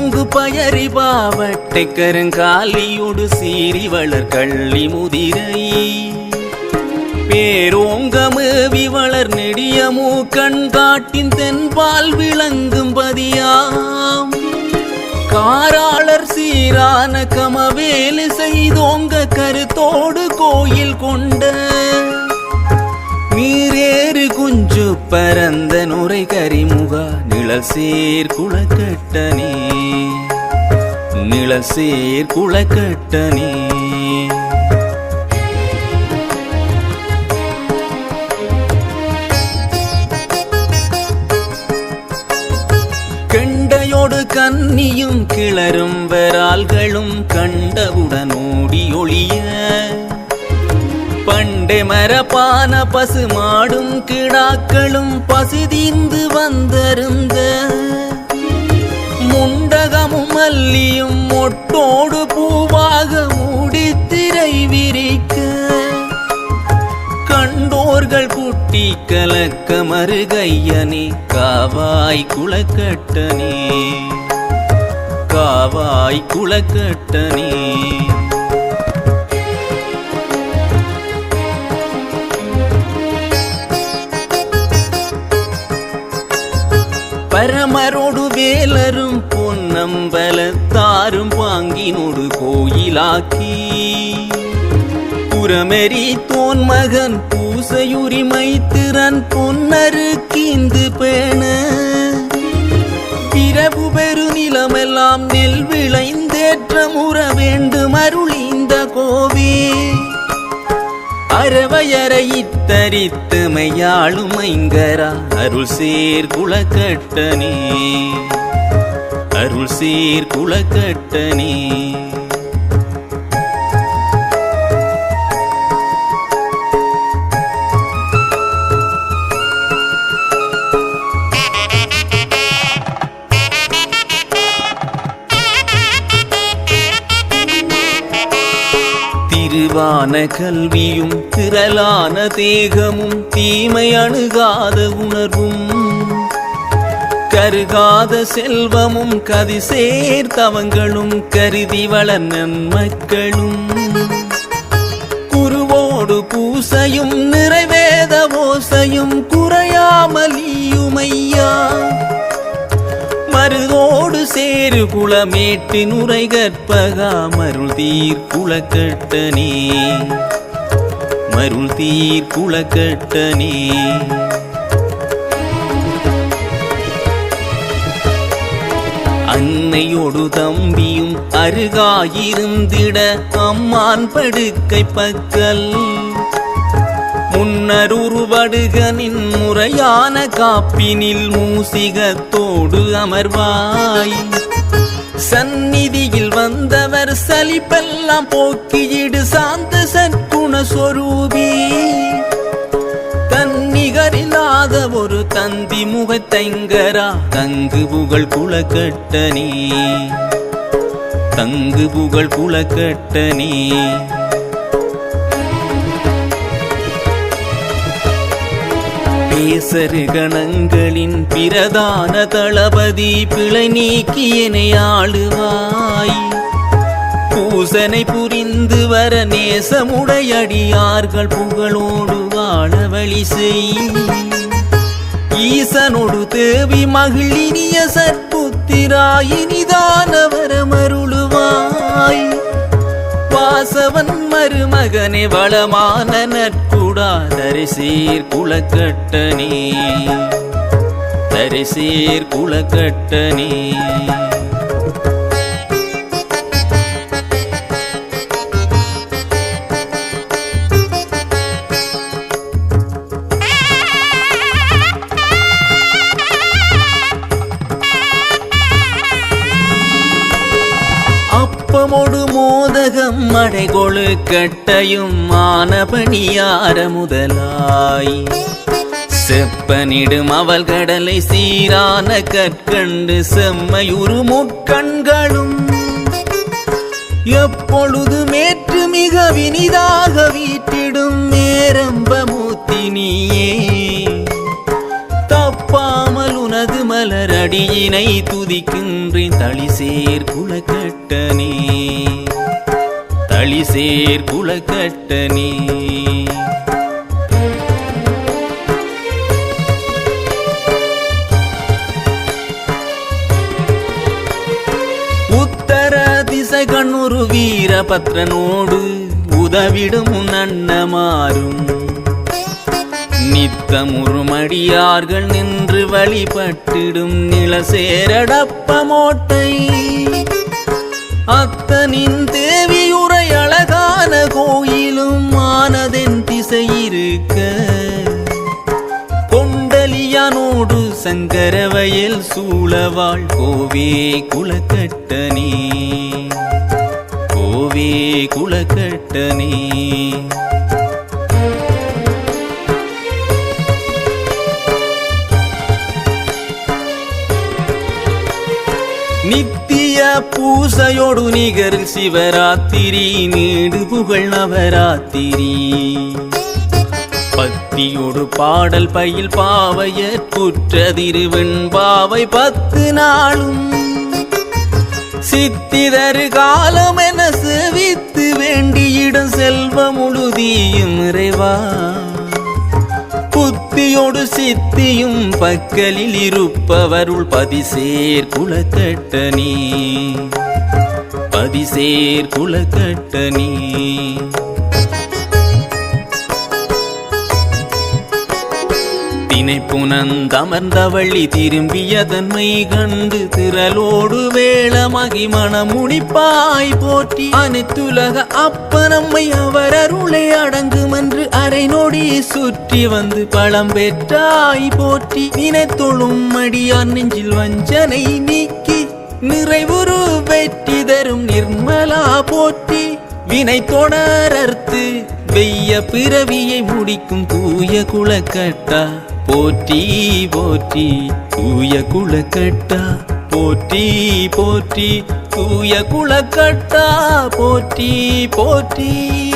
ஓங்கு பயறி பாவட்டை கருங்காலியோடு சீறி வளர் கள்ளி முதிரை. பேரோங்கமேவி வளர் நெடிய மூக்கண் காட்டின் தென்பால் விளங்கும் பதியாம். காராளர் சீரான கமவேலு செய்தோங்க கருத்தோடு கோயில் கொண்ட நீரேறு குஞ்சு பரந்த நுரை கரிமுகா நிழல் சேர் குளக்கட்டனே நிழல் சேர் குளக்கட்டனே கெண்டையோடு கன்னியும் கிளரும் வரால்களும் கண்டவுடன் ஓடி ஒளிய பண்டை மரப்பான பசு மாடும் கிடாக்களும் பசிதீந்து வந்தருந்த முண்டகமும் மல்லியும் மொட்டோடு பூவாக மூடி திரை விரிக்க. கண்டோர்கள் குட்டி கலக்க மறுகையனே காவாய் குளக்கட்டனே காவாய் குளக்கட்டனே பரமரோடு வேலரும் பொன்னம்பலத்தாரும் பாங்கினோடு கோயிலாக்கி. புறமெறி தோன் மகன் பூசையுரிமை திறன் பொன்னரு கீந்து பேண. பிறவு பெரு நிலமெல்லாம் நெல் விளைந்தேற்றம் உற வேண்டும் அரு அறவையறையித்தரித்து மையாளும் ஐங்கரா அருள் சீர் குளக்கட்டனே அருள் சீர் குளக்கட்டனே கல்வியும் திரளான தேகமும் தீமை அணுகாத உணர்வும். கருகாத செல்வமும் கதி சேர்த்தவங்களும் கருதி வளர் மக்களும். குருவோடு பூசையும் நிறைவேத ஓசையும் குறையாமல் ஈயுமையா மருதோடு சேரு குளமேட்டு நுரை கற்பகாமருள் தீர் குளக்கட்டனே மருள் தீர் குளக்கட்டனே அன்னையோடு தம்பியும் அருகாயிருந்திட அம்மான் படுக்கை பக்கல். முன்னருருவடுகனின் முறையான காப்பினில் மூசிகத்தோடு அமர்வாய். சந்நிதியில் வந்தவர் சலிப்பெல்லாம் போக்கியிடு சாந்த சற்குண சொரூபி. தன்னிகரில்லாத ஒரு தந்தி முகத்தைங்கரா தங்கு புகழ் குளக்கட்டனே தங்கு புகழ் குளக்கட்டனே கேசரு கணங்களின் பிரதான தளபதி பிழை நீக்கியனை ஆளுவாய். பூசனை புரிந்து வர நேசமுடையடியார்கள் புகழோடு வாழ வழி செய். ஈசனோடு தேவி மகிழினிய சற்புத்திராயினிதான வரமருளுவாய் வாசவன் மருமகனே வளமான நற்குடாதரி சீர் குளக்கட்டனே தரிசீர் குளக்கட்டனே அப்பமொடு மோதகம் மடைகொழு கட்டையும் மானபணியார முதலாய்? செப்பனிடும் அவள் கடலை சீரான கற்கண்டு செம்மையுரு முக்கண்களும் எப்பொழுது மேற்று மிக வினிதாக வீட்டிடும் நேரம்ப மூத்தினியே. தப்பாமல் உனது மலரடியினை திருவடியினை துதிக்கின்றேன் தளிசேர் குலக்கட்டனே தளிசேர் குலக்கட்டனே உத்தர திசை கண்ணுரு வீரபத்ரனோடு உதவிடும் நன்னமாறும் நித்தமுறுமடியார்கள் நின்று வழிபட்டிடும் நிலசேரடப்ப மோட்டை. அத்தனின் தேவி ஞான கோயிலும் மானதென் திசையிருக்க. கொண்டலியானோடு சங்கரவயல் சூழவாள் கோவே குலக்கட்டனே கோவே குலக்கட்டனே நித்திய பூசையோடு நிகர் சிவராத்திரி நீடு புகழ் நவராத்திரி. பக்தியோடு பாடல் பயில் பாவையற் குற்றதிருவெண் பாவை பத்து நாளும். சித்திதரு காலம் என செவித்து வேண்டியிடம் செல்வ முழுதியும் இறைவா. புத்தியோடு சித்தியும் பக்கலில் இருப்பவருள் பதிசேர் குலக்கட்டனே பதிசேர் குலக்கட்டனே தினை புனந்தமர்ந்தவள்ளி திரும்பிய கண்டு திரளோடு வேள வேளமகி முடிப்பாய் போற்றி அனைத்துலக அப்ப நம்மை அவர் அருளை அடங்குமென்று அரை நொடி சுற்றி வந்து பழம் பெற்றாய் போற்றி நினைத்தொழும் அடியார் நெஞ்சில் வஞ்சனை நீக்கி நிறைவுரு வெற்றி தரும் நிர்மலா போற்றி வினை தொடரர்த்து வெய்ய பிறவியை முடிக்கும் தூய குலக்கட்டா போற்றி போற்றி தூய குளக்கட்டா போற்றி போற்றி தூய குளக்கட்டா போற்றி போற்றி.